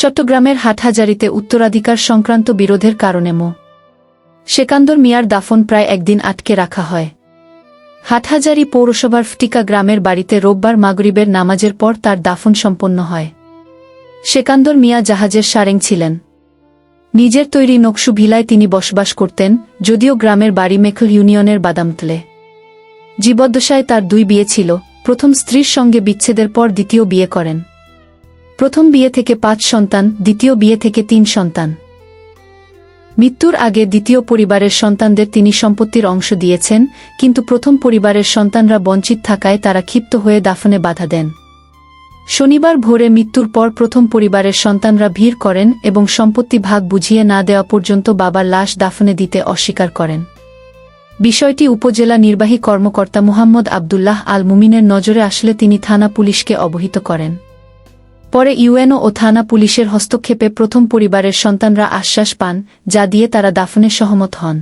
চট্টগ্রামের হাটহাজারিতে উত্তরাধিকার সংক্রান্ত বিরোধের কারণে মো. সেকান্দর মিয়ার দাফন প্রায় একদিন আটকে রাখা হয়। হাটহাজারি পৌরসভার ফটিকা গ্রামের বাড়িতে রোববার মাগরিবের নামাজের পর তার দাফন সম্পন্ন হয়। সেকান্দর মিয়া জাহাজের সারেং ছিলেন। নিজের তৈরি নকশু ভিলায় তিনি বসবাস করতেন, যদিও গ্রামের বাড়ি মেখল ইউনিয়নের বাদামতলে জীবদ্দশায় তার দুই বিয়ে ছিল, প্রথম স্ত্রীর সঙ্গে বিচ্ছেদের পর দ্বিতীয় বিয়ে করেন। প্রথম বিয়ে থেকে পাঁচ সন্তান, দ্বিতীয় বিয়ে থেকে তিন সন্তান। মৃত্যুর আগে দ্বিতীয় পরিবারের সন্তানদের তিনি সম্পত্তির অংশ দিয়েছেন, কিন্তু প্রথম পরিবারের সন্তানরা বঞ্চিত থাকায় তারা ক্ষিপ্ত হয়ে দাফনে বাধা দেন। শনিবার ভোরে মৃত্যুর পর প্রথম পরিবারের সন্তানরা ভিড় করেন এবং সম্পত্তি ভাগ বুঝিয়ে না দেওয়া পর্যন্ত বাবার লাশ দাফনে দিতে অস্বীকার করেন। বিষয়টি উপজেলা নির্বাহী কর্মকর্তা মুহাম্মদ আবদুল্লাহ আল মুমিনের নজরে আসলে তিনি থানা পুলিশকে অবহিত করেন। পরে ইউএনও ও থানা পুলিশের হস্তক্ষেপে প্রথম পরিবারের সন্তানরা আশ্বাস পান, যা দিয়ে তারা দাফনে সহমত হন।